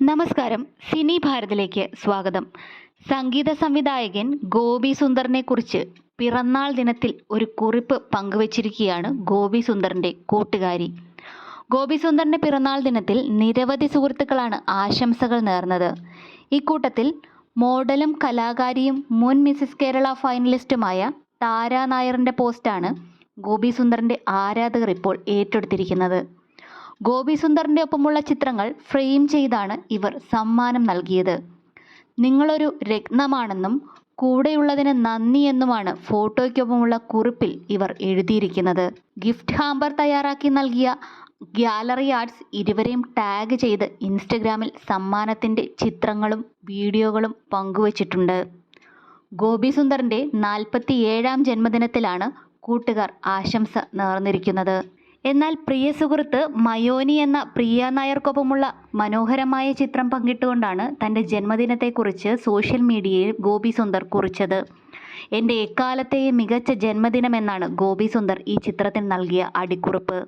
നമസ്കാരം. സിനി ഭാരതിലേക്ക് സ്വാഗതം. സംഗീത സംവിധായകൻ ഗോപി സുന്ദറിനെ കുറിച്ച് പിറന്നാൾ ദിനത്തിൽ ഒരു കുറിപ്പ് പങ്കുവച്ചിരിക്കുകയാണ് ഗോപി സുന്ദറിന്റെ കൂട്ടുകാരി. ഗോപി സുന്ദറിന്റെ പിറന്നാൾ ദിനത്തിൽ നിരവധി സുഹൃത്തുക്കളാണ് ആശംസകൾ നേർന്നത്. ഇക്കൂട്ടത്തിൽ മോഡലും കലാകാരിയും മുൻ മിസിസ് കേരള ഫൈനലിസ്റ്റുമായ താര നായറിന്റെ പോസ്റ്റാണ് ഗോപി സുന്ദറിന്റെ ആരാധകർ ഇപ്പോൾ ഏറ്റെടുത്തിരിക്കുന്നത്. ഗോപി സുന്ദറിന്റെ ഒപ്പമുള്ള ചിത്രങ്ങൾ ഫ്രെയിം ചെയ്താണ് ഇവർ സമ്മാനം നൽകിയത്. നിങ്ങളൊരു രത്നമാണെന്നും കൂടെയുള്ളതിന് നന്ദി എന്നുമാണ് ഫോട്ടോയ്ക്കൊപ്പമുള്ള കുറിപ്പിൽ ഇവർ എഴുതിയിരിക്കുന്നത്. ഗിഫ്റ്റ് ഹാമ്പർ തയ്യാറാക്കി നൽകിയ ഗ്യാലറി ആർട്സ് ഇരുവരെയും ടാഗ് ചെയ്ത് ഇൻസ്റ്റഗ്രാമിൽ സമ്മാനത്തിന്റെ ചിത്രങ്ങളും വീഡിയോകളും പങ്കുവച്ചിട്ടുണ്ട്. ഗോപി സുന്ദറിന്റെ നാൽപ്പത്തി ഏഴാം ജന്മദിനത്തിലാണ് കൂട്ടുകാർ ആശംസ നേർന്നിരിക്കുന്നത്. എന്നാൽ പ്രിയ സുഹൃത്ത് മയോനി എന്ന പ്രിയ നായർക്കൊപ്പമുള്ള മനോഹരമായ ചിത്രം പങ്കിട്ടുകൊണ്ടാണ് തന്റെ ജന്മദിനത്തെക്കുറിച്ച് സോഷ്യൽ മീഡിയയിൽ ഗോപി സുന്ദർ കുറിച്ചത്. എന്റെ എക്കാലത്തെയും മികച്ച ജന്മദിനമെന്നാണ് ഗോപി സുന്ദർ ഈ ചിത്രത്തിൽ നൽകിയ അടിക്കുറിപ്പ്.